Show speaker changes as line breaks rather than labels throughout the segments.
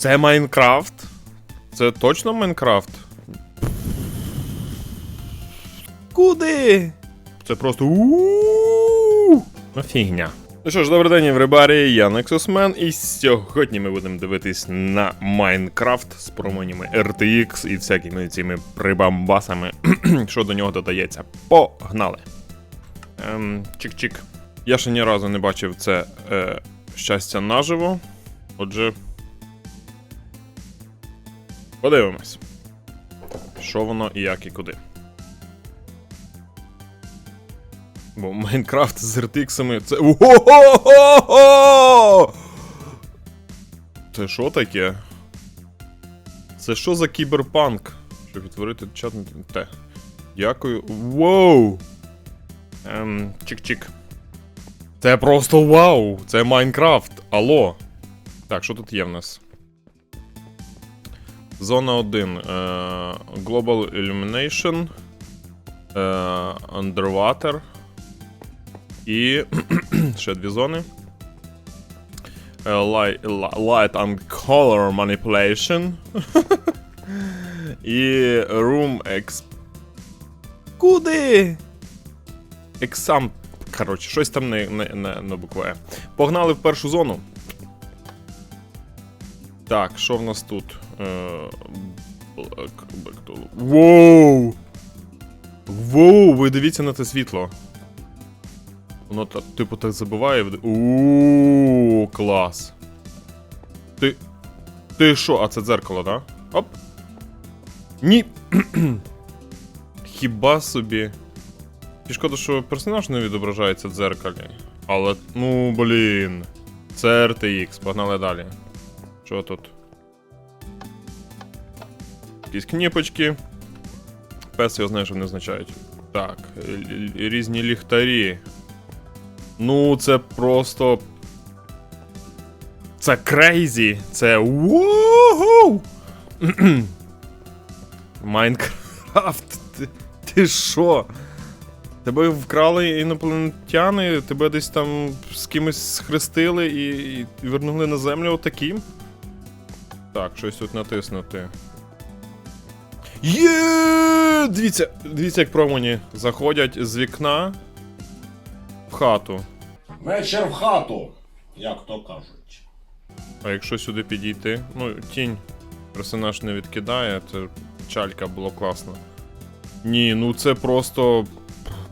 Це Майнкрафт? Це точно Майнкрафт? Куди? Це просто у Ну фігня. Ну що ж, добрий день, everybody, я Nexus і сьогодні ми будемо дивитись на Майнкрафт з променями RTX і всякими цими прибамбасами, що до нього додається. Погнали! Ем, чик-чик. Я ще ні разу не бачив це е, щастя наживо. Отже. Подивимось. Що воно і як і куди. Бо Майнкрафт з RTX це. Ого! Це що таке? Це що за кіберпанк? Щоб відтворити чат те. Дякую. Воу! Ем, чик-чик. Це просто вау! Це Майнкрафт! Алло! Так, що тут є в нас? Зона 1. Е, Global Illumination. Е, Underwater. І ще дві зони. Е, Light, and Color Manipulation. І Room X. Куди? Exam. Коротше, щось там не, не, не, на букву Е. Погнали в першу зону. Так, що в нас тут? Е. Воу! Воу, ви дивіться на те світло. Воно типу так забиває. вд- Ууу, клас. Ти. Ти що? А це дзеркало, да? Оп. Ні. Хіба собі. І шкода, що персонаж не відображається в дзеркалі. Але, ну, блін. Це RTX, погнали далі. Що тут? Якісь кніпочки. Пес його знає, що вони означають. Так, різні ліхтарі. Ну, це просто. Це крейзі! Це воу! Майнкрафт! Ти, ти що? Тебе вкрали інопланетяни, тебе десь там з кимось схрестили і, і вернули на землю отаким? Так, щось тут натиснути. Є! Дивіться, дивіться, як промені заходять з вікна в хату.
Вечір в хату, як то кажуть.
А якщо сюди підійти, ну, тінь персонаж не відкидає, це чалька було класно. Ні, ну це просто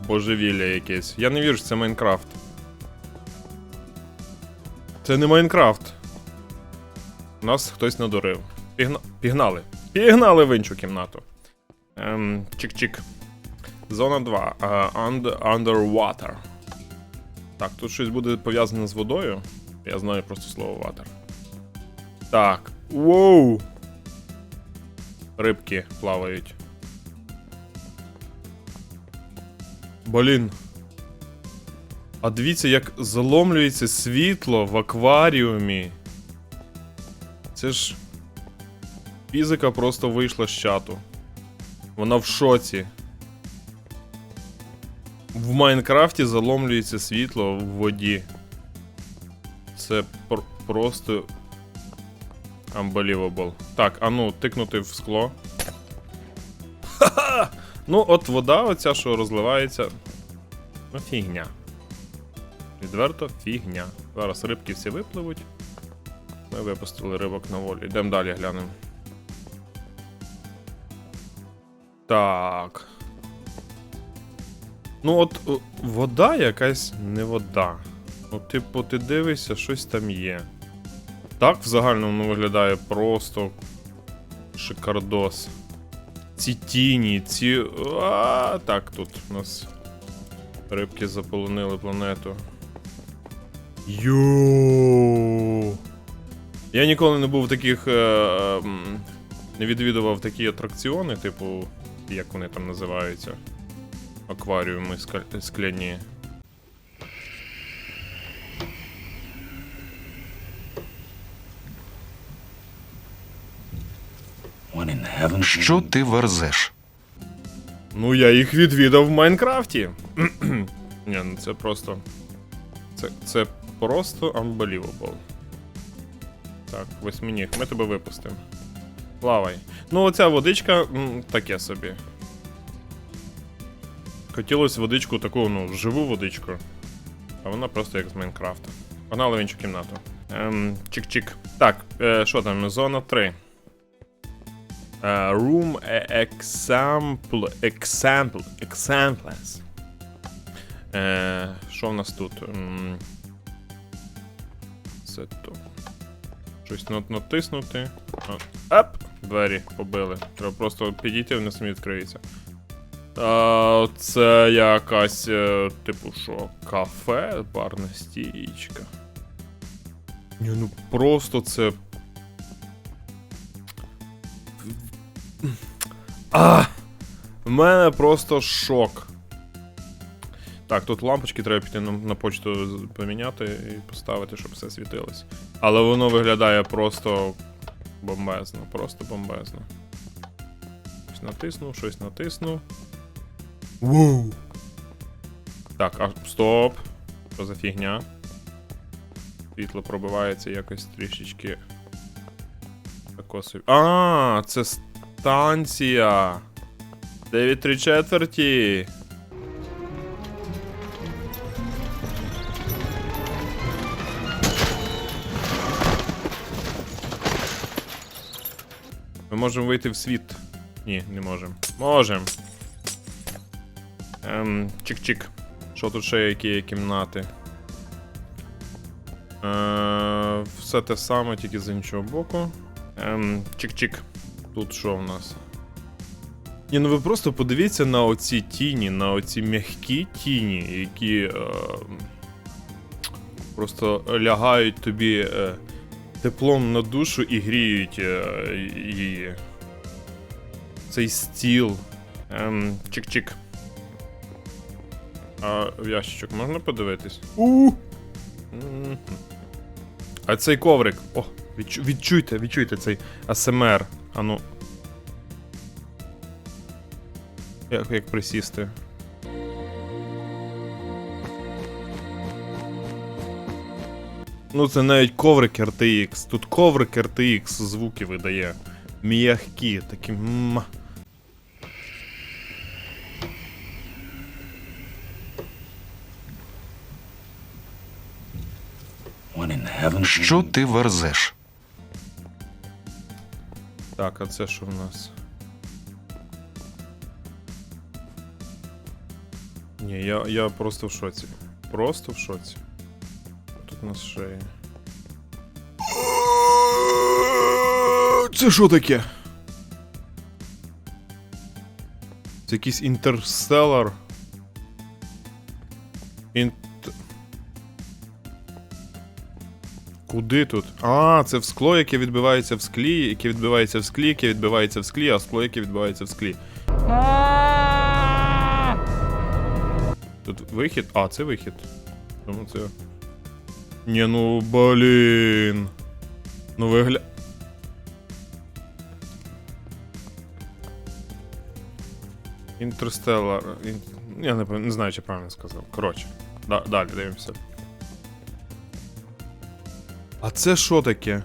божевілля якесь. Я не вірю, що це Майнкрафт. Це не Майнкрафт. Нас хтось надурив. Пігна... Пігнали. Пігнали в іншу кімнату. Ем, чик-чик. Зона 2. Uh, under, underwater. Так, тут щось буде пов'язане з водою. Я знаю просто слово water. Так. Воу! Рибки плавають. Блін. А дивіться, як заломлюється світло в акваріумі. Це ж. Фізика просто вийшла з чату. Вона в шоці. В Майнкрафті заломлюється світло в воді. Це пр- просто. Unbelievable. Так, а ну, тикнути в скло. Ха-ха! Ну, от вода, оця, що розливається. Ну, фігня. Відверто фігня. Зараз рибки всі випливуть. Ми випустили рибок на волю. Йдемо далі глянемо. Так. Ну, от вода якась не вода. Ну, типу, ти дивишся, щось там є. Так в загальному виглядає просто шикардос. Ці тіні, ці. А, так, тут у нас рибки заполонили планету. Йоу. Я ніколи не був в таких. Е, е, не відвідував такі атракціони, типу, як вони там називаються. Акваріуми скляні.
Що ти верзеш?
Ну, я їх відвідав в Майнкрафті. Ні, ну це просто. Це, це просто unbelievable. Так, восьминіг, ми тебе випустимо. Плавай. Ну, оця водичка м, таке собі. Хотілося водичку таку, ну, живу водичку. А вона просто як з Майнкрафта. Погнали в іншу кімнату. Ем, чик-чик. Так, е, що там? Зона 3. Е, room e- example. Example. Examples. Е, що в нас тут? Це то. Щось натиснути. Ап! Двері побили. Треба просто підійти, вони самі відкриються. А, це якась, е, типу, що, кафе, барна стічка. Ні, ну просто це. А! В мене просто шок. Так, тут лампочки треба піти на, на почту поміняти і поставити, щоб все світилось. Але воно виглядає просто бомбезно, просто бомбезно. Щось натиснув, щось натиснув. Воу. Так, а стоп. Що за фігня? Світло пробивається якось трішечки. Тако собі. А, це станція. 9 3 четверті. Можемо вийти в світ. Ні, не можемо. Можемо. Ем, чик-чик. Що тут ще які є кімнати? Е, все те саме, тільки з іншого боку. Ем, чик-чик. Тут що в нас? Ні, ну ви просто подивіться на оці тіні, на оці м'які тіні, які е, просто лягають тобі е, теплом на душу і гріють е, її. Цей стіл. Ем, чик-чик. А в ящичок можна подивитись? У. А цей коврик. О, відчу, відчуйте, відчуйте цей АСМР. Ану. Як, як присісти? Ну, це навіть коврик RTX. Тут коврик RTX звуки видає. М'які, такі. м.
Що ти верзеш?
Так, а це що в нас? Ні, я, я просто в шоці. Просто в шоці. Тут у нас. Це що таке? Це якийсь інтерстеллар. Інт... Куди тут? А, це в скло, яке відбивається в склі, яке відбивається в склі, яке відбивається в склі, а скло, яке відбивається в склі. Тут вихід. А, це вихід. Тому це. Ні, ну блін. Ну вигля. Інтерстеллар. Я не, не знаю, чи правильно сказав. Коротше, да, далі дивимося. А це що таке?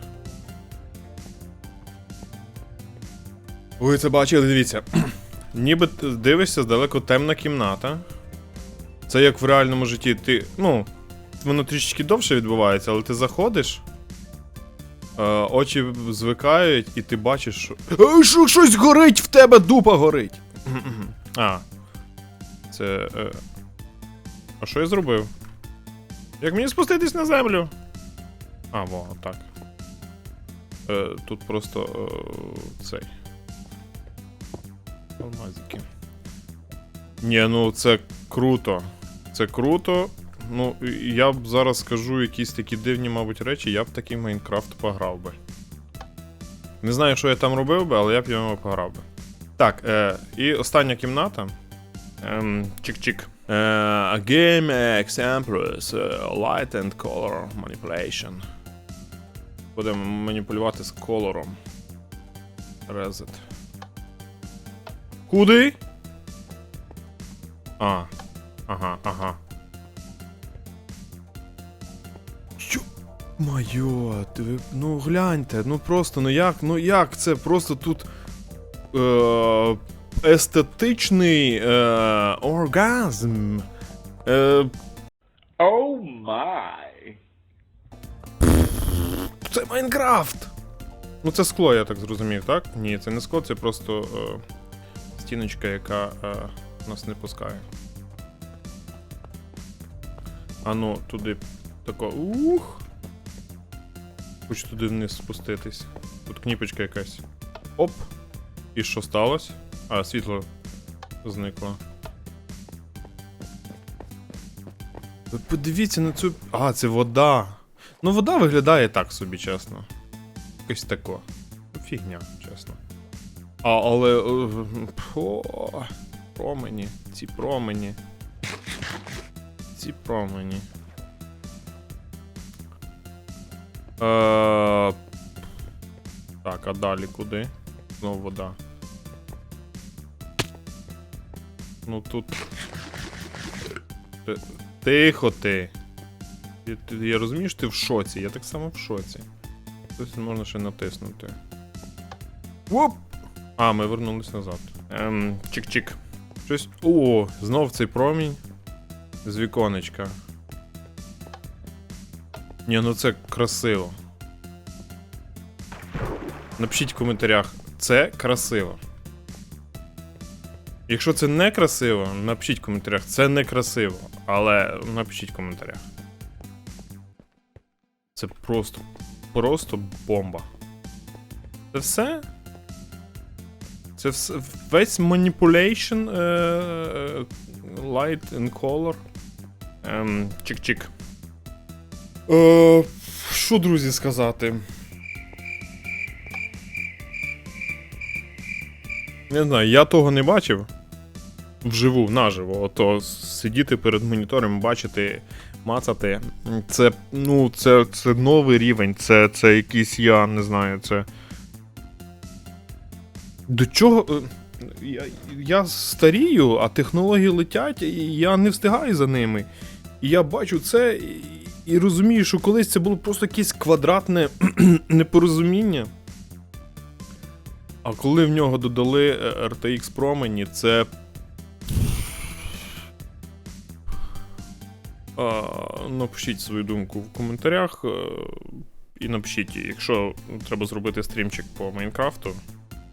Ви це бачили, дивіться. Ніби дивишся здалеку темна кімната. Це як в реальному житті. Ти. Ну, воно трішечки довше відбувається, але ти заходиш. Е, очі звикають, і ти бачиш, що. Е, що щось горить в тебе, дупа горить. а. Це. Е... А що я зробив? Як мені спуститись на землю? А, во, так. Е, тут просто е, цей. Алмазики. Ні, ну це круто. Це круто. Ну, я б зараз скажу якісь такі дивні, мабуть, речі, я б такий Майнкрафт пограв би. Не знаю, що я там робив би, але я б йому пограв би. Так, е, і остання кімната. Ем, чик-чик. Е, game examples uh, light and color manipulation. Будемо маніпулювати з колором. Reset. Куди? А. Ага, ага. Майо, ти, ну гляньте, ну просто, ну як, ну як це просто тут е, естетичний е, оргазм. Е,
Oh my.
це Майнкрафт! Ну це скло, я так зрозумів, так? Ні, це не скло, це просто е, стіночка, яка е, нас не пускає. А ну, туди тако. Ух. Хочу туди вниз спуститись. Тут кніпочка якась. Оп. І що сталося? А, світло зникло. Ви подивіться на цю. А, це вода. Ну, вода виглядає так собі, чесно. Якось тако. Фігня, чесно. А, але. е, О, промені. Ці промені. Ці промені. Е, так, а далі куди? Знову вода. Ну тут. Тихо ти. Ти- Я розумію, що ти в шоці, я так само в шоці. Тут можна ще натиснути. Оп! А, ми вернулись назад. Ем, чик-чик. Щось. О, знов цей промінь. З віконечка. Ні, ну це красиво. Напишіть в коментарях, це красиво. Якщо це не красиво, напишіть в коментарях, це не красиво. Але напишіть в коментарях. Це просто, просто бомба. Це все? Це все, весь manipulation е, е, light and color. Ем, чик-чик. Е, що, друзі, сказати? Не знаю, я того не бачив вживу, наживо. Ото сидіти перед монітором, бачити, мацати. Це, ну, це, це новий рівень, це, це якийсь, я не знаю, це. До чого. е, Я, я старію, а технології летять, і я не встигаю за ними. І я бачу це і, розумію, що колись це було просто якесь квадратне непорозуміння. А коли в нього додали е, RTX промені, це. А, напишіть свою думку в коментарях. е, І напишіть, якщо треба зробити стрімчик по Майнкрафту,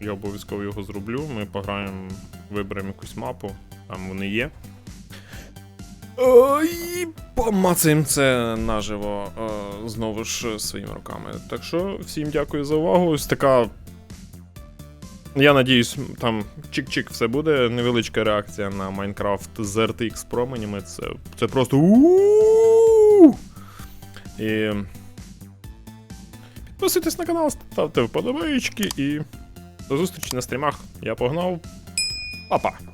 я обов'язково його зроблю. Ми пограємо, виберемо якусь мапу, там вони є. Е, І помацаємо це наживо е, знову ж своїми руками. Так що всім дякую за увагу. Ось така. Я надіюсь, там чик-чик все буде. Невеличка реакція на Майнкрафт з RTX променями. Це, це просто. у-у-у! І. Підписуйтесь на канал, ставте вподобайки і. До зустрічі на стрімах. Я погнав. Па-па!